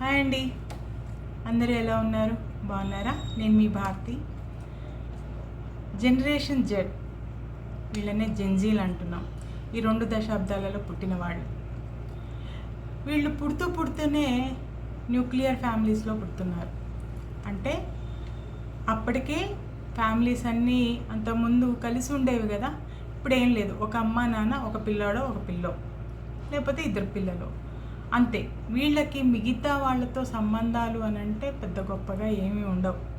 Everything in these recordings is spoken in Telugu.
హాయ్ అండి. అందరూ ఎలా ఉన్నారు? బాగున్నారా? నేను మీ భారతి. Generation Z. వీళ్ళనే జెన్జీలు అంటున్నాం. ఈ రెండు దశాబ్దాలలో పుట్టిన వాళ్ళు. వీళ్ళు పుడుతూ పుడుతూనే న్యూక్లియర్ ఫ్యామిలీస్లో పుడుతున్నారు. అంటే అప్పటికే ఫ్యామిలీస్ అన్నీ అంతకుముందు కలిసి ఉండేవి కదా. ఇప్పుడు ఏం లేదు. ఒక అమ్మ నాన్న ఒక పిల్లాడో ఒక పిల్లో. లేకపోతే ఇద్దరు పిల్లలు. అంతే. వీళ్ళకి మిగతా వాళ్ళతో సంబంధాలు అని అంటే పెద్ద గొప్పగా ఏమీ ఉండవు.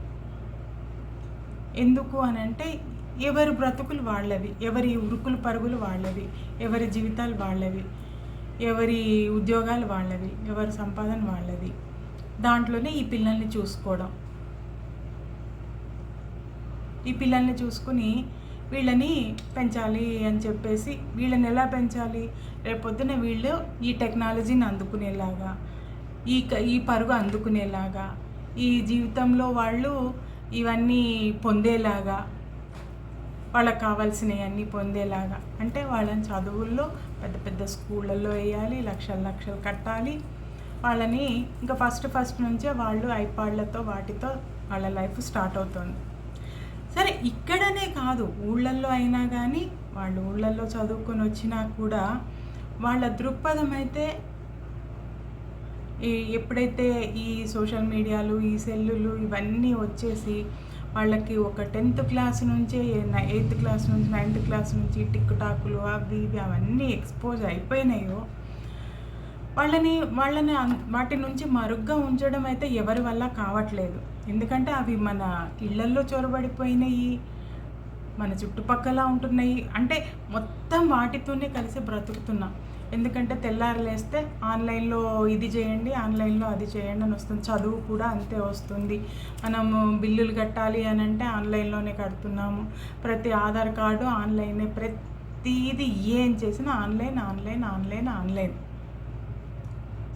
ఎందుకు అని అంటే ఎవరి బ్రతుకులు వాళ్ళవి. ఎవరి ఉరుకులు పరుగులు వాళ్ళవి. ఎవరి జీవితాలు వాళ్ళవి. ఎవరి ఉద్యోగాలు వాళ్ళవి. ఎవరి సంపాదన వాళ్ళది. దాంట్లోనే ఈ పిల్లల్ని చూసుకోవడం. ఈ పిల్లల్ని చూసుకుని వీళ్ళని పెంచాలి అని చెప్పేసి వీళ్ళని ఎలా పెంచాలి? రేపొద్దున వీళ్ళు ఈ టెక్నాలజీని అందుకునేలాగా ఈ క- ఈ పరుగు అందుకునేలాగా ఈ జీవితంలో వాళ్ళు ఇవన్నీ పొందేలాగా వాళ్ళకి కావాల్సినవన్నీ పొందేలాగా. అంటే వాళ్ళని చదువుల్లో పెద్ద పెద్ద స్కూళ్ళల్లో వేయాలి లక్షలు లక్షలు కట్టాలి. వాళ్ళని ఇంకా ఫస్ట్ ఫస్ట్ నుంచే వాళ్ళు ఐపాడ్లతో వాటితో వాళ్ళ లైఫ్ స్టార్ట్ అవుతుంది. సరే ఇక్కడనే కాదు ఊళ్ళల్లో అయినా కానీ వాళ్ళు ఊళ్ళల్లో చదువుకొని వచ్చినా కూడా వాళ్ళ దృక్పథం అయితే ఈ ఎప్పుడైతే ఈ సోషల్ మీడియాలు ఈ సెల్లులు ఇవన్నీ వచ్చేసి వాళ్ళకి ఒక టెన్త్ క్లాస్ నుంచే ఎయిత్ క్లాస్ నుంచి నైన్త్ క్లాస్ నుంచి టిక్ టాకులు అవి ఇవి అవన్నీ ఎక్స్పోజ్ అయిపోయినాయో వాళ్ళని వాళ్ళని వాటి నుంచి మరుగ్గా ఉంచడం అయితే ఎవరి వల్ల కావట్లేదు. ఎందుకంటే అవి మన ఇళ్ళల్లో చొరబడిపోయినాయి మన చుట్టుపక్కల ఉంటున్నాయి. అంటే మొత్తం వాటితోనే కలిసి బ్రతుకుతున్నాం. ఎందుకంటే తెల్లారులేస్తే ఆన్లైన్లో ఇది చేయండి ఆన్లైన్లో అది చేయండి అని వస్తుంది. చదువు కూడా అంతే వస్తుంది. మనము బిల్లులు కట్టాలి అని అంటే ఆన్లైన్లోనే కడుతున్నాము. ప్రతి ఆధార్ కార్డు ఆన్లైనే. ప్రతిదీ ఏం చేసినా ఆన్లైన్ ఆన్లైన్ ఆన్లైన్ ఆన్లైన్.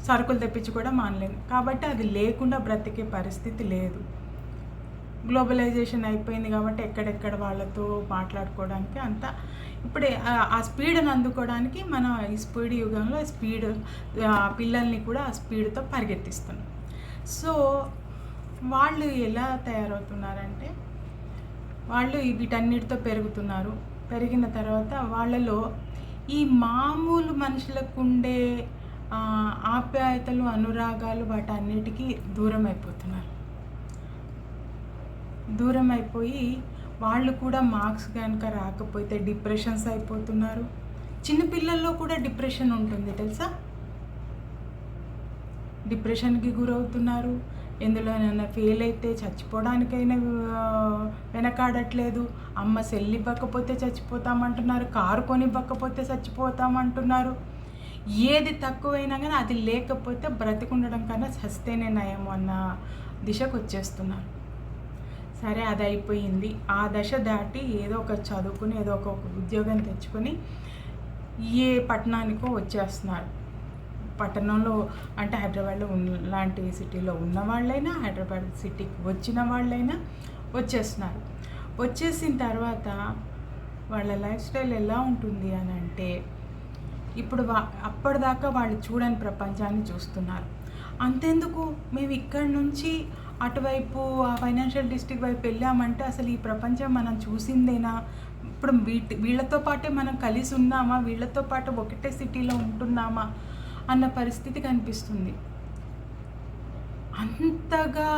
సరుకులు తెప్పించి కూడా మానలేదు కాబట్టి అది లేకుండా బ్రతికే పరిస్థితి లేదు. గ్లోబలైజేషన్ అయిపోయింది కాబట్టి ఎక్కడెక్కడ వాళ్ళతో మాట్లాడుకోవడానికి అంత ఇప్పుడే ఆ- స్పీడ్ని అందుకోవడానికి మన ఈ స్పీడ్ యుగంలో స్పీడ్ పిల్లల్ని కూడా ఆ స్పీడ్తో పరిగెత్తిస్తున్నాం. సో వాళ్ళు ఎలా తయారవుతున్నారంటే వాళ్ళు వీటన్నిటితో పెరుగుతున్నారు. పెరిగిన తర్వాత వాళ్ళలో ఈ మామూలు మనుషులకు ఉండే ఆ, ఆప్యాయతలు అనురాగాలు వాటన్నిటికీ దూరం అయిపోతున్నారు దూరం అయిపోయి వాళ్ళు కూడా మార్క్స్ కనుక రాకపోతే డిప్రెషన్స్ అయిపోతున్నారు. చిన్నపిల్లల్లో కూడా డిప్రెషన్ ఉంటుంది తెలుసా? డిప్రెషన్కి గురవుతున్నారు. ఎందులోనైనా ఫెయిల్ అయితే చచ్చిపోవడానికైనా వెనకాడట్లేదు. అమ్మ సెల్ ఇవ్వకపోతే చచ్చిపోతామంటున్నారు. కారు కొనివ్వకపోతే చచ్చిపోతామంటున్నారు. ఏది తక్కువైనా కానీ అది లేకపోతే బ్రతికుండడం కన్నా సస్తేనే నయం అన్న దిశకు వచ్చేస్తున్నారు సరే అది అయిపోయింది ఆ దశ దాటి ఏదో ఒక చదువుకుని ఏదో ఒక ఉద్యోగం తెచ్చుకొని ఏ పట్టణానికో వచ్చేస్తున్నారు. పట్టణంలో అంటే హైదరాబాద్లో ఉన్న లాంటి సిటీలో ఉన్న వాళ్ళైనా హైదరాబాద్ సిటీకి వచ్చిన వాళ్ళైనా వచ్చేస్తున్నారు. వచ్చేసిన తర్వాత వాళ్ళ లైఫ్ స్టైల్ ఎలా ఉంటుంది అని అంటే ఇప్పుడు వా అప్పటిదాకా వాళ్ళు చూడని ప్రపంచాన్ని చూస్తున్నారు. అంతెందుకు? మేము ఇక్కడి నుంచి అటువైపు ఆ ఫైనాన్షియల్ డిస్ట్రిక్ట్ వైపు వెళ్ళామంటే అసలు ఈ ప్రపంచం మనం చూసిందేనా? ఇప్పుడు వీటి వీళ్ళతో పాటే మనం కలిసి ఉన్నామా? వీళ్ళతో పాటు ఒకటే సిటీలో ఉంటున్నామా? అన్న పరిస్థితి కనిపిస్తుంది. అంతగా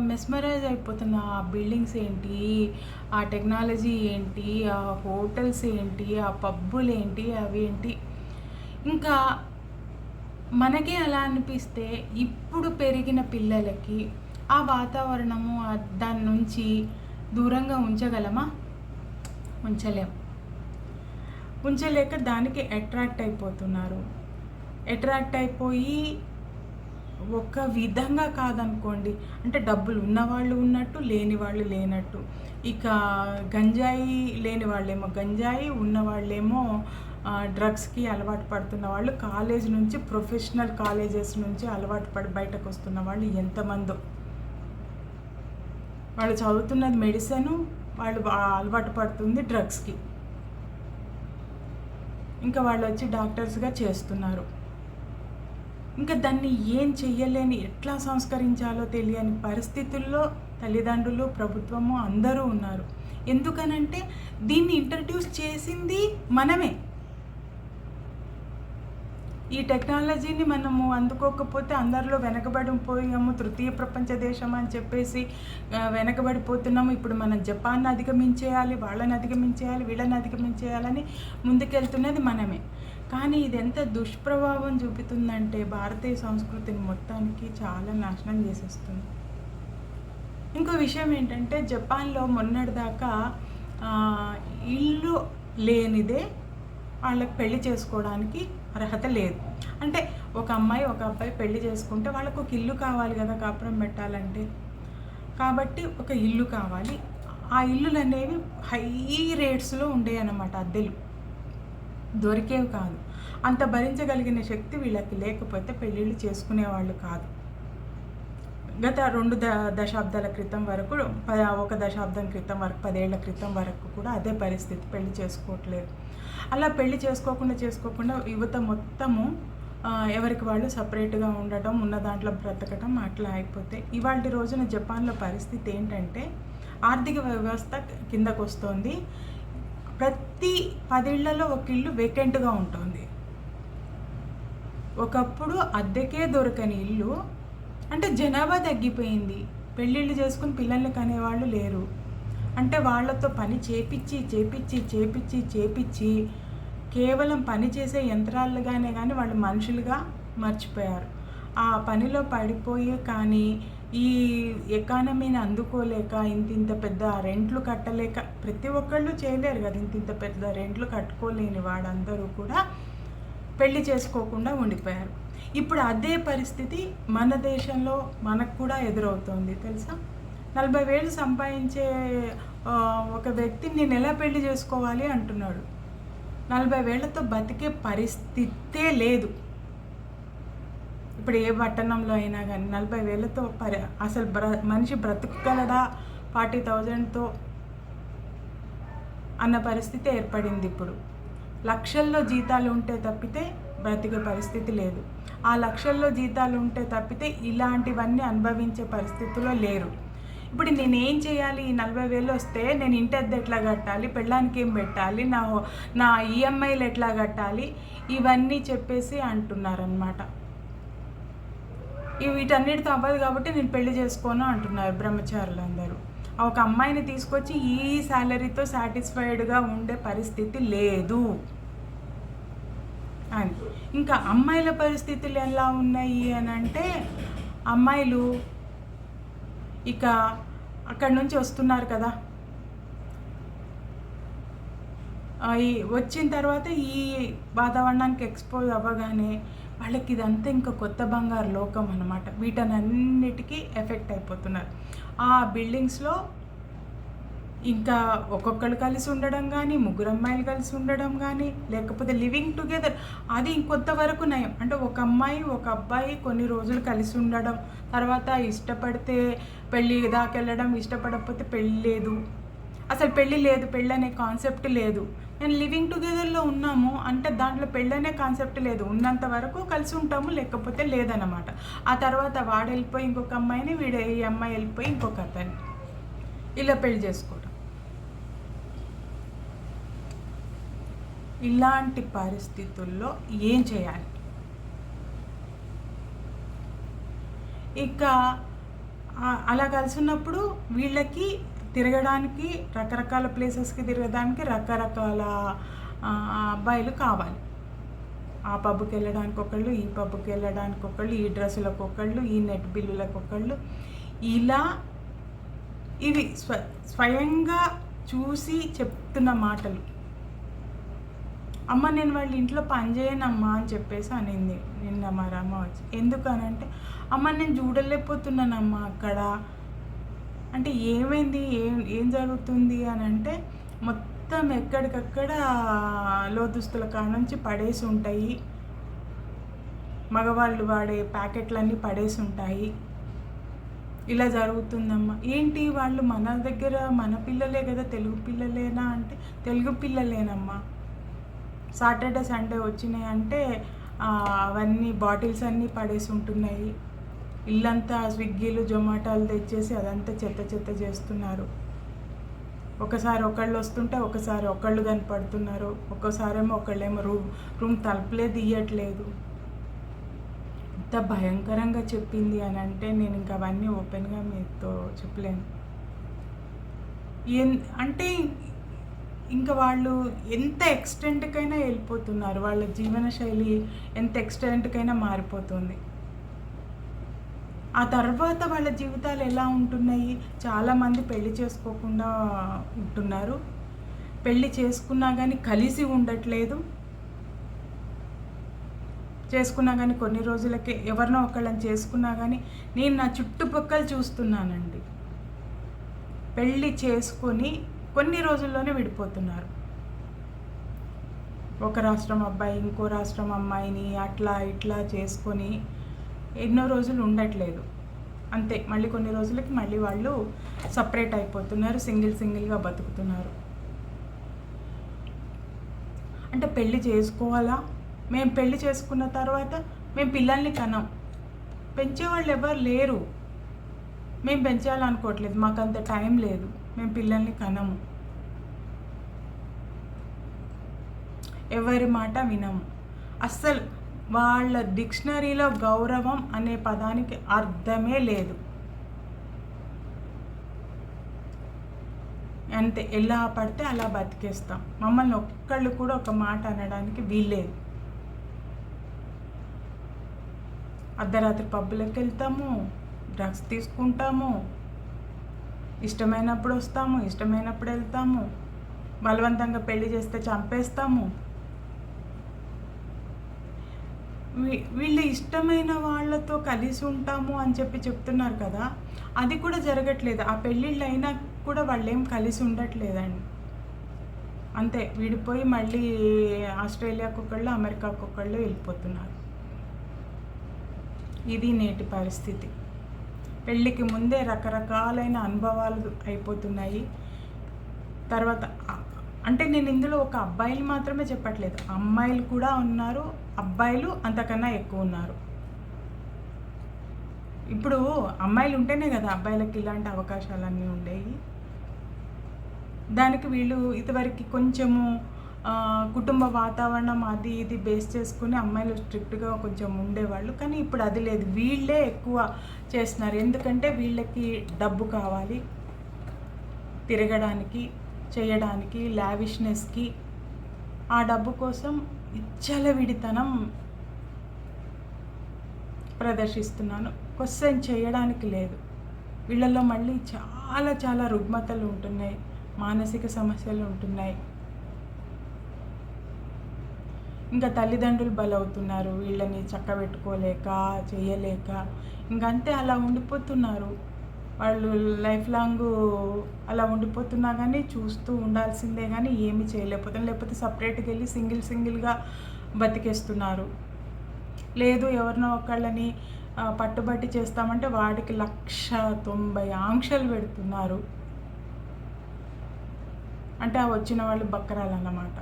మెస్మరైజ్ అయిపోతున్న ఆ బిల్డింగ్స్ ఏంటి? ఆ టెక్నాలజీ ఏంటి? ఆ హోటల్స్ ఏంటి? ఆ పబ్బులు ఏంటి? అవి ఏంటి? ఇంకా మనకే అలా అనిపిస్తే ఇప్పుడు పెరిగిన పిల్లలకి ఆ వాతావరణము దాని నుంచి దూరంగా ఉంచగలమా? ఉంచలేం. ఉంచలేక దానికి అట్రాక్ట్ అయిపోతున్నారు. అట్రాక్ట్ అయిపోయి ఒక విధంగా కాదనుకోండి అంటే డబ్బులు ఉన్నవాళ్ళు ఉన్నట్టు లేని వాళ్ళు లేనట్టు. ఇక గంజాయి లేని వాళ్ళేమో గంజాయి ఉన్న వాళ్ళేమో డ్రగ్స్కి అలవాటు పడుతున్న వాళ్ళు కాలేజ్ నుంచి ప్రొఫెషనల్ కాలేజెస్ నుంచి అలవాటు పడి బయటకు వస్తున్న వాళ్ళు ఎంతమందో. వాళ్ళు చదువుతున్నది మెడిసిన్ వాళ్ళు అలవాటు పడుతుంది డ్రగ్స్కి ఇంకా వాళ్ళు వచ్చి డాక్టర్స్గా చేస్తున్నారు. ఇంకా దాన్ని ఏం చెయ్యలేని ఎట్లా సంస్కరించాలో తెలియని పరిస్థితుల్లో తల్లిదండ్రులు ప్రభుత్వము అందరూ ఉన్నారు. ఎందుకనంటే దీన్ని ఇంట్రడ్యూస్ చేసింది మనమే. ఈ టెక్నాలజీని మనము అందుకోకపోతే అందరిలో వెనకబడిపోయాము తృతీయ ప్రపంచ దేశం అని చెప్పేసి వెనకబడిపోతున్నాము. ఇప్పుడు మనం జపాన్ని అధిగమించేయాలి వాళ్ళని అధిగమించేయాలి వీళ్ళని అధిగమించేయాలని ముందుకెళ్తున్నది మనమే. కానీ ఇది ఎంత దుష్ప్రభావం చూపుతుందంటే భారతీయ సంస్కృతిని మొత్తానికి చాలా నాశనం చేసేస్తుంది. ఇంకో విషయం ఏంటంటే జపాన్లో మొన్నటిదాకా ఇల్లు లేనిదే వాళ్ళకి పెళ్ళి చేసుకోవడానికి అర్హత లేదు. అంటే ఒక అమ్మాయి ఒక అబ్బాయి పెళ్ళి చేసుకుంటే వాళ్ళకు ఒక ఇల్లు కావాలి కదా కాపురం పెట్టాలంటే. కాబట్టి ఒక ఇల్లు కావాలి. ఆ ఇల్లులు అనేవి హై రేట్స్లో ఉండేవి అన్నమాట అద్దెలు. దొరికేవి కాదు. అంత భరించగలిగిన శక్తి వీళ్ళకి లేకపోతే పెళ్ళిళ్ళు చేసుకునేవాళ్ళు కాదు. గత రెండు ద దశాబ్దాల క్రితం వరకు ప- ఒక దశాబ్దం క్రితం వరకు పదేళ్ళ క్రితం వరకు కూడా అదే పరిస్థితి. పెళ్ళి చేసుకోవట్లేదు. అలా పెళ్ళి చేసుకోకుండా చేసుకోకుండా యువత మొత్తము ఎవరికి వాళ్ళు సపరేట్గా ఉండటం ఉన్న దాంట్లో బ్రతకటం అట్లా అయిపోతే ఇవాళ రోజున జపాన్లో పరిస్థితి ఏంటంటే ఆర్థిక వ్యవస్థ కిందకు వస్తుంది ప్రతి పదిళ్ళలో ఒక ఇల్లు వేకెంట్గా ఉంటుంది. ఒకప్పుడు అద్దెకే దొరకని ఇల్లు అంటే జనాభా తగ్గిపోయింది. పెళ్ళిళ్ళు చేసుకుని పిల్లల్ని కనేవాళ్ళు లేరు. అంటే వాళ్ళతో పని చేపిచ్చి చేపిచ్చి చేపిచ్చి చేపిచ్చి కేవలం పని చేసే యంత్రాలుగానే కానీ వాళ్ళు మనుషులుగా మర్చిపోయారు. ఆ పనిలో పడిపోయి కానీ ఈ ఎకానమీని అందుకోలేక ఇంత ఇంత పెద్ద రెంట్లు కట్టలేక ప్రతి ఒక్కళ్ళు చేయలేరు కదా ఇంత ఇంత పెద్ద రెంట్లు కట్టుకోలేని వాళ్ళందరూ కూడా పెళ్ళి చేసుకోకుండా ఉండిపోయారు. ఇప్పుడు అదే పరిస్థితి మన దేశంలో మనకు కూడా ఎదురవుతోంది తెలుసా? నలభై వేలు సంపాదించే ఒక వ్యక్తిని నేను ఎలా పెళ్ళి చేసుకోవాలి అంటున్నాడు. నలభై వేలతో బతికే పరిస్థితే లేదు. ఇప్పుడు ఏ పట్టణంలో అయినా కానీ నలభై వేలతో పరి అసలు బ్ర మనిషి బ్రతకగలడా? ఫార్టీ థౌజండ్తో అన్న పరిస్థితి ఏర్పడింది ఇప్పుడు. లక్షల్లో జీతాలు ఉంటే తప్పితే బ్రతికే పరిస్థితి లేదు. ఆ లక్షల్లో జీతాలు ఉంటే తప్పితే ఇలాంటివన్నీ అనుభవించే పరిస్థితిలో లేరు. ఇప్పుడు నేను ఏం చేయాలి? ఈ నలభై వేలు వస్తే నేను ఇంటి అద్దె ఎట్లా కట్టాలి? పెళ్ళానికి ఏం పెట్టాలి? నా నా ఈఎంఐలు ఎట్లా కట్టాలి? ఇవన్నీ చెప్పేసి అంటున్నారనమాట వీటన్నిటితో అవ్వదు కాబట్టి నేను పెళ్ళి చేసుకోను అంటున్నారు బ్రహ్మచారులు అందరూ ఒక అమ్మాయిని తీసుకొచ్చి ఈ శాలరీతో సాటిస్ఫైడ్గా ఉండే పరిస్థితి లేదు. అని. ఇంకా అమ్మాయిల పరిస్థితులు ఎలా ఉన్నాయి అని అంటే అమ్మాయిలు ఇక అక్కడి నుంచి వస్తున్నారు కదా. వచ్చిన తర్వాత ఈ వాతావరణానికి ఎక్స్పోజ్ అవ్వగానే వాళ్ళకి ఇదంతా ఇంకా కొత్త బంగారు లోకం అనమాట వీటన్నిటికీ ఎఫెక్ట్ అయిపోతున్నారు. ఆ బిల్డింగ్స్లో ఇంకా ఒక్కొక్కరు కలిసి ఉండడం కానీ ముగ్గురు అమ్మాయిలు కలిసి ఉండడం కానీ లేకపోతే లివింగ్ టుగెదర్ అది ఇంకొంతవరకు నయం. అంటే ఒక అమ్మాయి ఒక అబ్బాయి కొన్ని రోజులు కలిసి ఉండడం తర్వాత ఇష్టపడితే పెళ్ళి దాకెళ్ళడం ఇష్టపడకపోతే పెళ్ళి లేదు. అసలు పెళ్ళి లేదు పెళ్ళి అనే కాన్సెప్ట్ లేదు. నేను లివింగ్ టుగెదర్లో ఉన్నాము అంటే దాంట్లో పెళ్ళి అనే కాన్సెప్ట్ లేదు. ఉన్నంత వరకు కలిసి ఉంటాము లేకపోతే లేదన్నమాట. ఆ తర్వాత వాడు వెళ్ళిపోయి ఇంకొక అమ్మాయిని వీడు ఈ అమ్మాయి వెళ్ళిపోయి ఇంకొక అతని ఇలా పెళ్ళి చేసుకోవడం. ఇలాంటి పరిస్థితుల్లో ఏం చేయాలి? ఇక అలా కలిసి ఉన్నప్పుడు వీళ్ళకి తిరగడానికి రకరకాల ప్లేసెస్కి తిరగడానికి రకరకాల అబ్బాయిలు కావాలి. ఆ పబ్కి వెళ్ళడానికి ఒకళ్ళు ఈ పబ్కి వెళ్ళడానికి ఒకళ్ళు ఈ డ్రెస్సులకు ఒకళ్ళు ఈ నెట్ బిల్లులకు ఒకళ్ళు. ఇలా ఇవి స్వ స్వయంగా చూసి చెప్తున్న మాటలు. అమ్మ నేను వాళ్ళ ఇంట్లో పని చేయనమ్మా అని చెప్పేసి అనింది నిన్న మా రమ్మ వచ్చి ఎందుకనంటే అమ్మ నేను చూడలేకపోతున్నానమ్మా అక్కడ. అంటే ఏమైంది? ఏం ఏం జరుగుతుంది అని అంటే మొత్తం ఎక్కడికక్కడ లోదుస్తుల కాడ నుంచి పడేసి ఉంటాయి. మగవాళ్ళు వాడే ప్యాకెట్లన్నీ పడేసి ఉంటాయి. ఇలా జరుగుతుందమ్మా. ఏంటి? వాళ్ళు మన దగ్గర మన పిల్లలే కదా తెలుగు పిల్లలేనా అంటే తెలుగు పిల్లలేనమ్మా. సాటర్డే సండే వచ్చినాయి అంటే అవన్నీ బాటిల్స్ అన్నీ పడేసి ఉంటున్నాయి. ఇల్లంతా స్విగ్గీలు జొమాటోలు తెచ్చేసి అదంతా చెత్త చెత్త చేస్తున్నారు. ఒకసారి ఒకళ్ళు వస్తుంటే ఒకసారి ఒకళ్ళు కనపడుతున్నారు. ఒక్కసారేమో ఒకళ్ళేమో రూమ్ రూమ్ తలుపులే తీయట్లేదు. ఇంత భయంకరంగా చెప్పింది అని అంటే నేను ఇంకా అవన్నీ ఓపెన్గా మీతో చెప్పలేను. ఎన్ అంటే ఇంకా వాళ్ళు ఎంత ఎక్స్టెంట్కైనా వెళ్ళిపోతున్నారు. వాళ్ళ జీవన శైలి ఎంత ఎక్స్టెంట్కైనా మారిపోతుంది. ఆ తర్వాత వాళ్ళ జీవితాలు ఎలా ఉంటున్నాయి? చాలామంది పెళ్ళి చేసుకోకుండా ఉంటున్నారు. పెళ్ళి చేసుకున్నా కానీ కలిసి ఉండట్లేదు. చేసుకున్నా కానీ కొన్ని రోజులకే ఎవరినో ఒకళ్ళని చేసుకున్నా కానీ నేను నా చుట్టుపక్కల చూస్తున్నానండి. పెళ్ళి చేసుకొని కొన్ని రోజుల్లోనే విడిపోతున్నారు. ఒక రాష్ట్రం అబ్బాయి ఇంకో రాష్ట్రం అమ్మాయిని అట్లా ఇట్లా చేసుకొని ఎన్నో రోజులు ఉండట్లేదు. అంతే మళ్ళీ కొన్ని రోజులకి మళ్ళీ వాళ్ళు సపరేట్ అయిపోతున్నారు సింగిల్ సింగిల్గా బతుకుతున్నారు. అంటే పెళ్ళి చేసుకోవాలా? మేము పెళ్ళి చేసుకున్న తర్వాత మేము పిల్లల్ని కనం పెంచేవాళ్ళు ఎవరు లేరు. మేము పెంచాలనుకోవట్లేదు మాకు అంత టైం లేదు. మేము పిల్లల్ని కనము ఎవరి మాట వినము. అస్సలు వాళ్ళ డిక్షనరీలో గౌరవం అనే పదానికి అర్థమే లేదు. అంతే ఎలా పడితే అలా బతికేస్తాం. మమ్మల్ని ఒక్కళ్ళు కూడా ఒక మాట అనడానికి వీల్లేదు. అర్ధరాత్రి పబ్బులకు వెళ్తాము డ్రగ్స్ తీసుకుంటాము ఇష్టమైనప్పుడు వస్తాము ఇష్టమైనప్పుడు వెళ్తాము బలవంతంగా పెళ్ళి చేస్తే చంపేస్తాము వీ- వీళ్ళు ఇష్టమైన వాళ్ళతో కలిసి ఉంటాము అని చెప్పి చెప్తున్నారు కదా అది కూడా జరగట్లేదు. ఆ పెళ్ళిళ్ళు అయినా కూడా వాళ్ళు ఏం కలిసి ఉండట్లేదండి. అంతే విడిపోయి మళ్ళీ ఆస్ట్రేలియాకు ఒకళ్ళు అమెరికాకు ఒకళ్ళు వెళ్ళిపోతున్నారు. ఇది నేటి పరిస్థితి. పెళ్ళికి ముందే రకరకాలైన అనుభవాలు అయిపోతున్నాయి. తర్వాత అంటే నేను ఇందులో ఒక అబ్బాయిలు మాత్రమే చెప్పట్లేదు. అమ్మాయిలు కూడా ఉన్నారు అబ్బాయిలు అంతకన్నా ఎక్కువ ఉన్నారు. ఇప్పుడు అమ్మాయిలు ఉంటేనే కదా అబ్బాయిలకి ఇలాంటి అవకాశాలన్నీ ఉండేవి దానికి వీళ్ళు ఇదివరకు కొంచెము కుటుంబ వాతావరణం అది ఇది బేస్ చేసుకుని అమ్మాయిలు స్ట్రిక్ట్గా కొంచెం ఉండేవాళ్ళు. కానీ ఇప్పుడు అది లేదు. వీళ్ళే ఎక్కువ చేస్తున్నారు. ఎందుకంటే వీళ్ళకి డబ్బు కావాలి. తిరగడానికి చేయడానికి లావిష్నెస్కి ఆ డబ్బు కోసం విడితనం ప్రదర్శిస్తున్నాను. క్వశ్చన్ చేయడానికి లేదు. వీళ్ళల్లో మళ్ళీ చాలా చాలా రుగ్మతలు ఉంటున్నాయి. మానసిక సమస్యలు ఉంటున్నాయి. ఇంకా తల్లిదండ్రులు బలవుతున్నారు. వీళ్ళని చక్కబెట్టుకోలేక చేయలేక. ఇంకంతే అలా ఉండిపోతున్నారు. వాళ్ళు లైఫ్ లాంగ్ అలా ఉండిపోతున్నా కానీ చూస్తూ ఉండాల్సిందే కానీ ఏమీ చేయలేకపోతున్నారు. లేకపోతే సపరేట్గా వెళ్ళి సింగిల్ సింగిల్గా బతికేస్తున్నారు. లేదు ఎవరినో ఒకళ్ళని పట్టుబట్టి చేస్తామంటే వాడికి లక్ష తొంభై ఆంక్షలు పెడుతున్నారు. అంటే ఆ వచ్చిన వాళ్ళు బక్కరాలన్నమాట.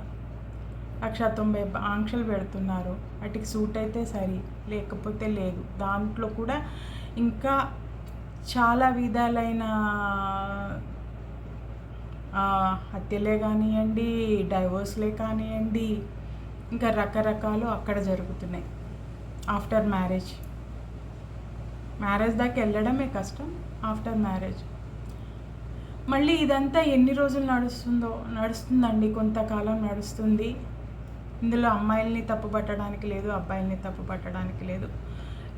లక్ష తొంభై ఆంక్షలు పెడుతున్నారు. వాటికి సూట్ అయితే సరి లేకపోతే లేదు. దాంట్లో కూడా ఇంకా చాలా విధాలైన హత్యలే కానివ్వండి డైవోర్స్లే కానివ్వండి ఇంకా రకరకాలు అక్కడ జరుగుతున్నాయి. ఆఫ్టర్ మ్యారేజ్ మ్యారేజ్ దాకా వెళ్ళడమే కష్టం ఆఫ్టర్ మ్యారేజ్ మళ్ళీ ఇదంతా ఎన్ని రోజులు నడుస్తుందో నడుస్తుందండి కొంతకాలం నడుస్తుంది. ఇందులో అమ్మాయిల్ని తప్పు పట్టడానికి లేదు అబ్బాయిల్ని తప్పు పట్టడానికి లేదు.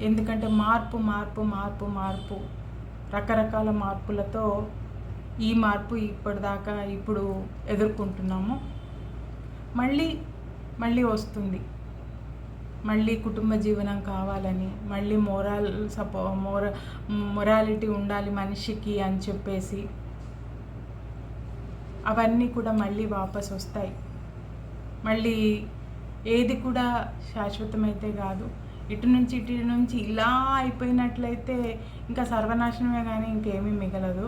ఎందుకంటే మార్పు మార్పు మార్పు మార్పు. రకరకాల మార్పులతో ఈ మార్పు ఇప్పటిదాకా ఇప్పుడు ఎదుర్కొంటున్నాము. మళ్ళీ మళ్ళీ వస్తుంది. మళ్ళీ కుటుంబ జీవనం కావాలని మళ్ళీ మోరాల్ సపో మోర మొరాలిటీ ఉండాలి మనిషికి అని చెప్పేసి అవన్నీ కూడా మళ్ళీ వాపస్ వస్తాయి. మళ్ళీ ఏది కూడా శాశ్వతమైతే కాదు. ఇటు నుంచి ఇటు నుంచి ఇలా అయిపోయినట్లయితే ఇంకా సర్వనాశనమే కానీ ఇంకేమీ మిగలదు.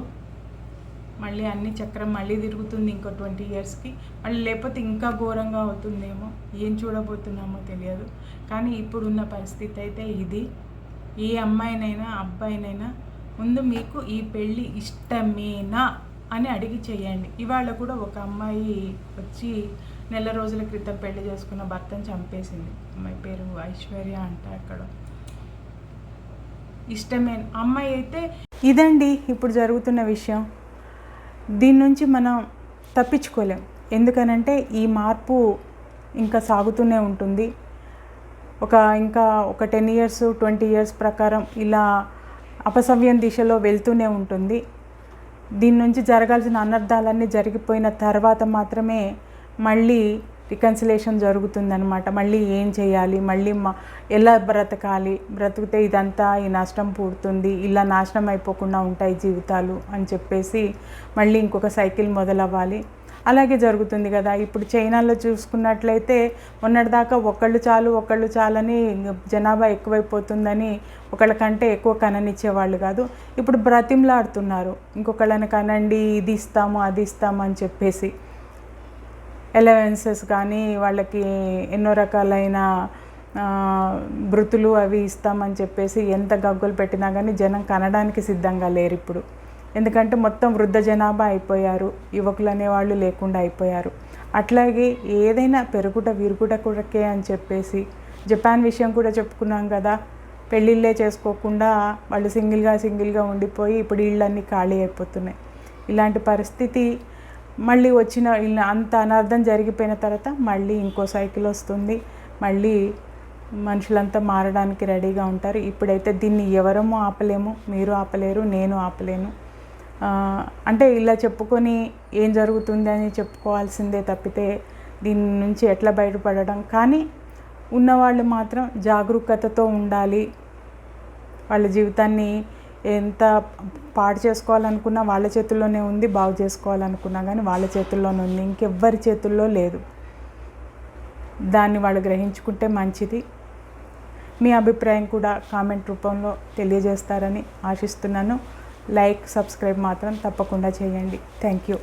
మళ్ళీ అన్ని చక్రం మళ్ళీ తిరుగుతుంది ఇంకో ట్వంటీ ఇయర్స్కి. మళ్ళీ లేకపోతే ఇంకా ఘోరంగా అవుతుందేమో ఏం చూడబోతున్నామో తెలియదు. కానీ ఇప్పుడున్న పరిస్థితి అయితే ఇది. ఏ అమ్మాయినైనా అబ్బాయినైనా ముందు మీకు ఈ పెళ్ళి ఇష్టమేనా అని అడిగి చేయండి. ఇవాళ కూడా ఒక అమ్మాయి వచ్చి నెల రోజుల క్రితం పెళ్ళి చేసుకున్న భర్తను చంపేసింది. అమ్మాయి పేరు ఐశ్వర్య అంట అక్కడ ఇష్టమే. అమ్మాయి అయితే ఇదండి ఇప్పుడు జరుగుతున్న విషయం. దీని నుంచి మనం తప్పించుకోలేం. ఎందుకనంటే ఈ మార్పు ఇంకా సాగుతూనే ఉంటుంది. ఒక ఇంకా ఒక టెన్ ఇయర్స్ ట్వంటీ ఇయర్స్ ప్రకారం ఇలా అపసవ్యం దిశలో వెళ్తూనే ఉంటుంది. దీని నుంచి జరగాల్సిన అనర్థాలన్నీ జరిగిపోయిన తర్వాత మాత్రమే మళ్ళీ రికన్సిలేషన్ జరుగుతుందనమాట మళ్ళీ ఏం చేయాలి? మళ్ళీ మా ఎలా బ్రతకాలి? బ్రతికితే ఇదంతా ఈ నష్టం పూర్తుంది. ఇలా నాశనం అయిపోకుండా ఉంటాయి జీవితాలు అని చెప్పేసి మళ్ళీ ఇంకొక సైకిల్ మొదలవ్వాలి. అలాగే జరుగుతుంది కదా. ఇప్పుడు చైనాలో చూసుకున్నట్లయితే మొన్నటిదాకా ఒకళ్ళు చాలు ఒకళ్ళు చాలని జనాభా ఎక్కువైపోతుందని ఒకళ్ళకంటే ఎక్కువ కననిచ్చేవాళ్ళు కాదు. ఇప్పుడు బ్రతిమ్లాడుతున్నారు. ఇంకొకళ్ళని కనండి ఇది ఇస్తాము అది ఇస్తాము అని చెప్పేసి. ఎలవెన్సెస్ కానీ వాళ్ళకి ఎన్నో రకాలైన వృత్తులు అవి ఇస్తామని చెప్పేసి ఎంత గగ్గులు పెట్టినా కానీ జనం కనడానికి సిద్ధంగా లేరు ఇప్పుడు. ఎందుకంటే మొత్తం వృద్ధ జనాభా అయిపోయారు యువకులు అనేవాళ్ళు లేకుండా అయిపోయారు. అట్లాగే ఏదైనా పెరుగుట విరుగుట కొరకే అని చెప్పేసి జపాన్ విషయం కూడా చెప్పుకున్నాం కదా పెళ్ళిళ్ళే చేసుకోకుండా వాళ్ళు సింగిల్గా సింగిల్గా ఉండిపోయి ఇప్పుడు ఇళ్ళన్నీ ఖాళీ అయిపోతున్నాయి. ఇలాంటి పరిస్థితి మళ్ళీ వచ్చిన ఇలా అంత అనర్థం జరిగిపోయిన తర్వాత మళ్ళీ ఇంకో సైకిల్ వస్తుంది. మళ్ళీ మనుషులంతా మారడానికి రెడీగా ఉంటారు. ఇప్పుడైతే దీన్ని ఎవరము ఆపలేము మీరు ఆపలేరు నేను ఆపలేను. అంటే ఇలా చెప్పుకొని ఏం జరుగుతుంది అని చెప్పుకోవాల్సిందే తప్పితే దీని నుంచి ఎట్లా బయటపడడం? కానీ ఉన్నవాళ్ళు మాత్రం జాగరూకతతో ఉండాలి. వాళ్ళ జీవితాన్ని ఎంత పాడు చేసుకోవాలనుకున్నా వాళ్ళ చేతుల్లోనే ఉంది బాగు చేసుకోవాలనుకున్నా కానీ వాళ్ళ చేతుల్లోనే ఉంది. ఇంకెవ్వరి చేతుల్లో లేదు. దాన్ని వాళ్ళు గ్రహించుకుంటే మంచిది. మీ అభిప్రాయం కూడా కామెంట్ రూపంలో తెలియజేస్తారని ఆశిస్తున్నాను. లైక్ సబ్స్క్రైబ్ మాత్రం తప్పకుండా చేయండి. Thank you.